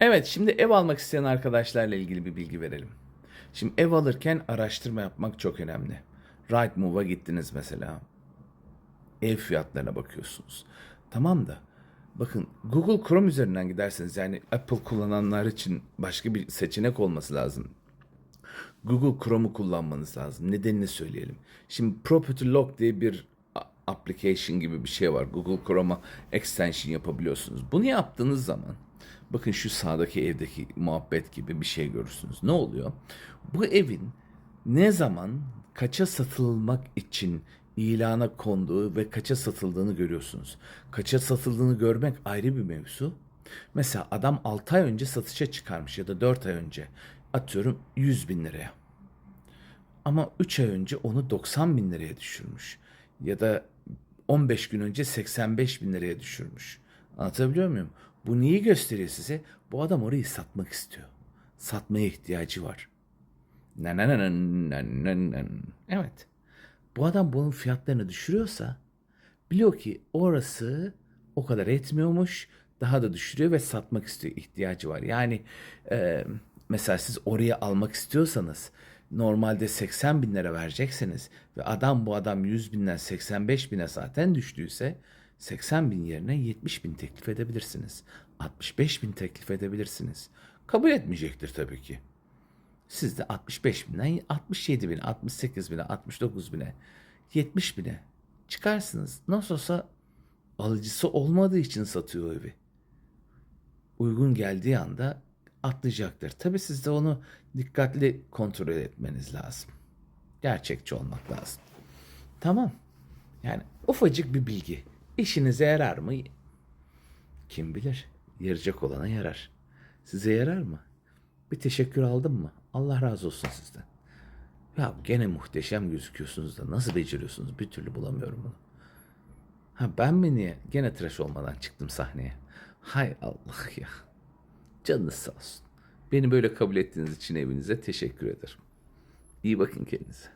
Evet, şimdi ev almak isteyen arkadaşlarla ilgili bir bilgi verelim. Şimdi ev alırken araştırma yapmak çok önemli. Rightmove'a gittiniz mesela. Ev fiyatlarına bakıyorsunuz. Tamam da bakın Google Chrome üzerinden giderseniz yani Apple kullananlar için başka bir seçenek olması lazım. Google Chrome'u kullanmanız lazım. Nedenini söyleyelim. Şimdi Property Lock diye bir application gibi bir şey var. Google Chrome'a extension yapabiliyorsunuz. Bunu yaptığınız zaman bakın şu sağdaki evdeki muhabbet gibi bir şey görürsünüz. Ne oluyor? Bu evin ne zaman kaça satılmak için ilana konduğu ve kaça satıldığını görüyorsunuz. Kaça satıldığını görmek ayrı bir mevzu. Mesela adam 6 ay önce satışa çıkarmış ya da 4 ay önce atıyorum 100 bin liraya. Ama 3 ay önce onu 90 bin liraya düşürmüş. Ya da 15 gün önce 85 bin liraya düşürmüş. Anlatabiliyor muyum? Bu neyi gösteriyor size? Bu adam orayı satmak istiyor. Satmaya ihtiyacı var. Evet. Bu adam bunun fiyatlarını düşürüyorsa biliyor ki orası o kadar etmiyormuş. Daha da düşürüyor ve satmak istiyor. ihtiyacı var. Yani e, mesela siz oraya almak istiyorsanız normalde 80 bin lira vereceksiniz ve adam bu adam 100 binden 85 bine zaten düştüyse 80 bin yerine 70 bin teklif edebilirsiniz. 65 bin teklif edebilirsiniz. Kabul etmeyecektir tabii ki. Siz de 65 binden 67 bine, 68 bine, 69 bine, 70 bine çıkarsınız. Nasıl olsa alıcısı olmadığı için satıyor evi. Uygun geldiği anda atlayacaktır. Tabii siz de onu dikkatli kontrol etmeniz lazım. Gerçekçi olmak lazım. Tamam. Yani ufacık bir bilgi. İşinize yarar mı? Kim bilir. Yarayacak olana yarar. Size yarar mı? Bir teşekkür aldın mı? Allah razı olsun sizden. Ya gene muhteşem gözüküyorsunuz da nasıl beceriyorsunuz? Bir türlü bulamıyorum bunu. Ha ben mi niye? Gene tıraş olmadan çıktım sahneye. Hay Allah ya. Canınız sağ olsun. Beni böyle kabul ettiğiniz için evinize teşekkür ederim. İyi bakın kendinize.